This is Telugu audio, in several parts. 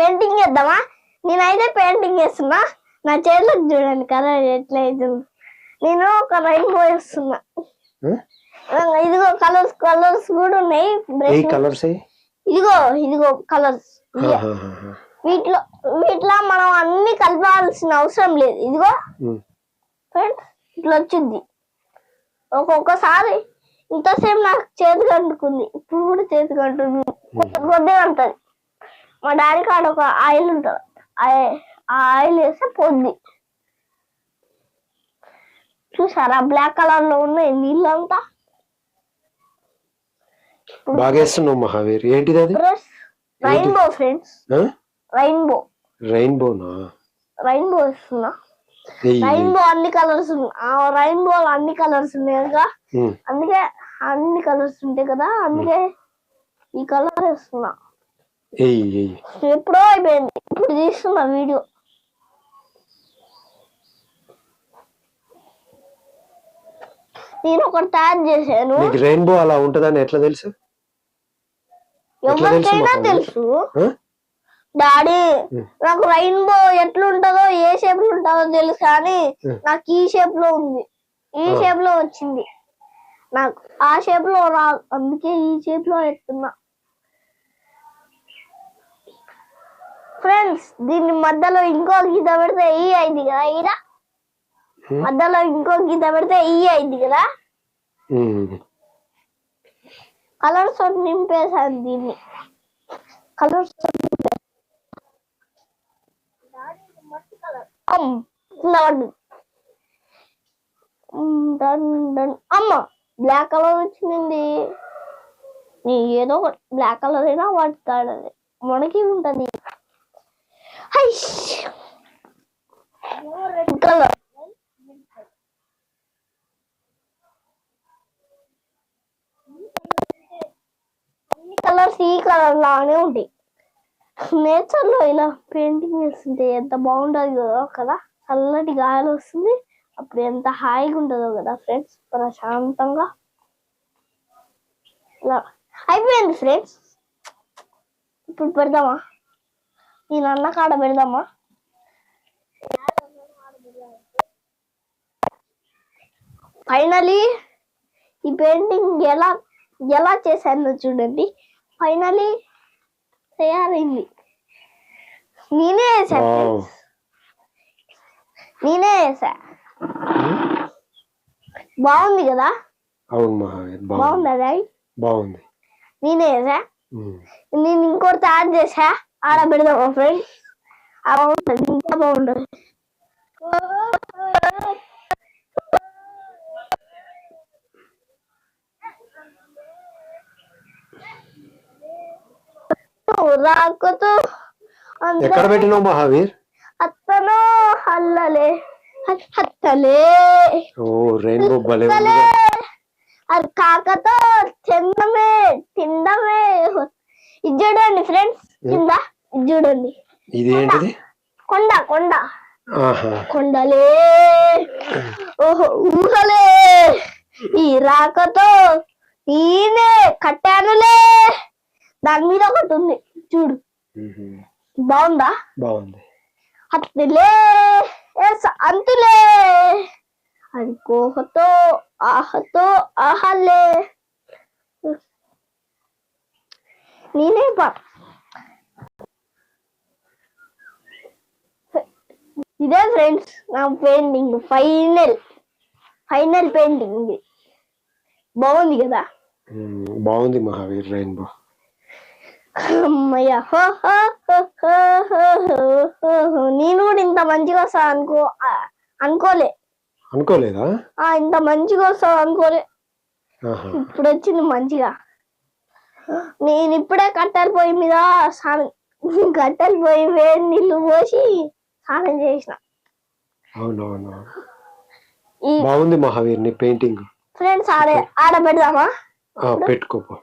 పెయింటింగ్ చేద్దామా? నేనైతే పెయింటింగ్ చేస్తున్నా. నా చేతిలోకి చూడండి కలర్ ఎట్లా అవుతుంది నేను ఒక రైన్బో వేస్తున్నా. ఇదిగో కలర్స్ కలర్స్ కూడా ఉన్నాయి. బ్రష్ కలర్స్ ఇదిగో ఇదిగో కలర్స్. వీటిలో వీటిలో మనం అన్ని కలపాల్సిన అవసరం లేదు. ఇదిగో. ఫ్రెండ్స్ ఇట్లా వచ్చింది. ఒక్కొక్కసారి ఇంతసేపు నాకు చేతికి అంటుకుంది ఇప్పుడు కూడా చేతికి అంటుంది కొద్దిగా అంటది. మా డాడీ కాడ ఒక ఆయిల్ ఉంటుంది. ఆ ఆయిల్ వేస్తే పొద్ది చూసారా? బ్లాక్ కలర్లో ఉన్నాయి నీళ్ళంతా. బాగా వేస్తున్నావు మహావీర్. ఏంటిది అది? రైన్బో ఫ్రెండ్స్ రైన్బో రెయిన్బోనా రైన్బో వేస్తున్నా. రైన్బో అన్ని కలర్స్ రైన్బో అన్ని కలర్స్ ఉన్నాయి కదా. అందుకే అన్ని కలర్స్ ఉంటాయి కదా. అందుకే ఈ కలర్ వేస్తున్నా. ఎప్పుడో అయిపోయింది ఇప్పుడు తీస్తున్నా వీడియో నేను ఒకటి తయారు చేశాను నీకు రెయిన్బో అలా ఉంటదని ఎట్లా తెలుసు ఎవరికైనా? తెలుసు? డాడీ. నాకు రైన్బో ఎట్లుంటదో ఏ షేప్లో ఉంటుందో తెలుసు కానీ. నాకు ఈ షేప్లో ఉంది ఈ. షేప్లో వచ్చింది నాకు ఆ షేప్లో రా అందుకే ఈ షేప్లో ఎత్తున్నా ఫ్రెండ్స్ దీని మధ్యలో ఇంకో గీత పెడితే ఈ అయింది కదా ఉం. మధ్యలో ఇంకో గీత పెడితే ఈ అయింది కదా. కలర్స్ నింపేశాను దీన్ని. కలర్స్ అమ్మ బ్లాక్ కలర్ వచ్చింది నీ ఏదో బ్లాక్ కలర్ అయినా కాడది మనకి ఉంటది రెడ్ కలర్ కలర్స్ ఈ కలర్ లానే ఉంటాయి నేచర్లో ఇలా పెయింటింగ్ చేస్తుంటే ఎంత బాగుంటుంది కదా కదా? చల్లటి గాలి వస్తుంది. అప్పుడు ఎంత హాయిగా ఉంటుందో కదా ఫ్రెండ్స్ ప్రశాంతంగా. ఇలా. అయిపోయింది ఫ్రెండ్స్ ఇప్పుడు పెడదామా? నేను అన్న కాడ పెడదామా ఫైనలీ ఈ పెయింటింగ్ ఎలా ఎలా చేశానో చూడండి ఫైనలీ తయారైంది నేనే వేసా. నేనే వేసా బాగుంది కదా అవును మహావీర్ బాగుంది నేనే వేసా. నేను ఇంకోటి తయారు చేసా ఆడ పెడదామా ఫ్రెండ్స్ బాగుంటుంది ఇంకా బాగుంటుంది రాకతో ఎక్కడ పెట్టినావు మహావీర్ అత్తను హల్లలే హత్తలే ఓ రెయిన్బో భలే ఉంది అది కాకతో తిందమే తిందమే ఇది చూడండి ఫ్రెండ్స్ కింద చూడండి. ఇది ఏంటిది కొండ. కొండ కొండలే. ఓహో ఊహలే. ఈ రాకతో ఈయనే కట్టానులే. దాని మీద ఒకటి ఉంది చూడు. బాగుందా? బాగుంది. హత్తులే ఎస్ అంతులే. అది కోహతో ఆహతో ఆహలే. నేనే పా ఇదే ఫ్రెండ్స్ నా పెయింటింగ్ ఫైనల్ ఫైనల్ పెయింటింగ్ ఇది. బాగుంది కదా? బాగుంది మహావీర్ రెయిన్బో అమ్మయ్య హో, హో, హో, హో, హో, హో, హో, హో. నేను కూడా ఇంత మంచిగా వస్తా అనుకో ఆ, అనుకోలే. అనుకోలేదా? ఆ ఇంత మంచిగా వస్తా అనుకోలే. ఆహా. ఇప్పుడు వచ్చింది మంచిగా. నేను ఇప్పుడే కట్టెల పొయ్యి మీద స్నానం కట్టెల పొయ్యి వేడి నీళ్ళు పోసి స్నానం చేసిన. అవునవును. బాగుంది మహావీర్ నీ పెయింటింగ్. ఫ్రెండ్స్ ఆడ ఆడ పెడదామా పెట్టుకోపో.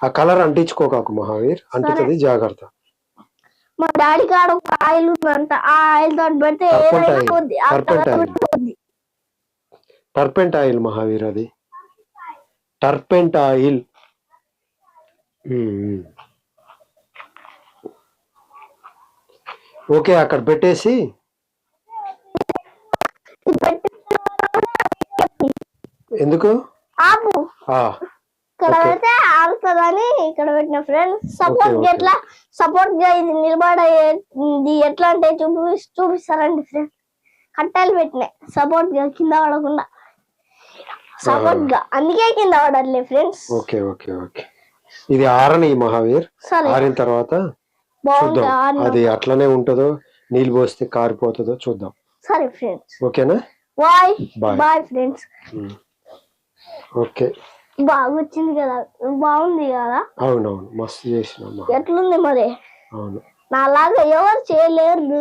ఆ కలర్ అంటించుకోకాకు మహావీర్ అంటుతుంది జాగ్రత్త. మా డాడీ కాడ ఒక ఆయిల్ ఉందంట ఆ ఆయిల్ తోటి పెడితే టర్పెంట్ ఆయిల్ మహావీర్ అది. టర్పెంట్ ఆయిల్ ఓకే అక్కడ పెట్టేసి. ఎందుకు? ఆపు. ఇక్కడ. పెడితే ఇక్కడ పెట్టిన ఫ్రెండ్స్ సపోర్ట్. ఎట్లా? సపోర్ట్గా ఇది ఎట్లా అంటే చూపి చూపిస్తారండి ఫ్రెండ్స్ కట్టాలు పెట్టినాయి. సపోర్ట్గా కింద పడకుండా. సపోర్ట్గా. అందుకే కింద పడట్లే ఫ్రెండ్స్ ఓకే ఓకే ఓకే. ఇది ఆరని మహావీర్. ఆరిన తర్వాత చూద్దాం. అది అట్లనే ఉంటుందో నీళ్ళు పోస్తే కారిపోతుందో చూద్దాం. సరే ఫ్రెండ్స్. ఓకేనా? బాయ్. బాయ్. ఫ్రెండ్స్. ఓకే. బాగా వచ్చింది కదా. బాగుంది కదా? అవునవును. మస్తు చేసినాం ఎట్లుంది మరి? అవును. నాలాగా ఎవరు చేయలేరు.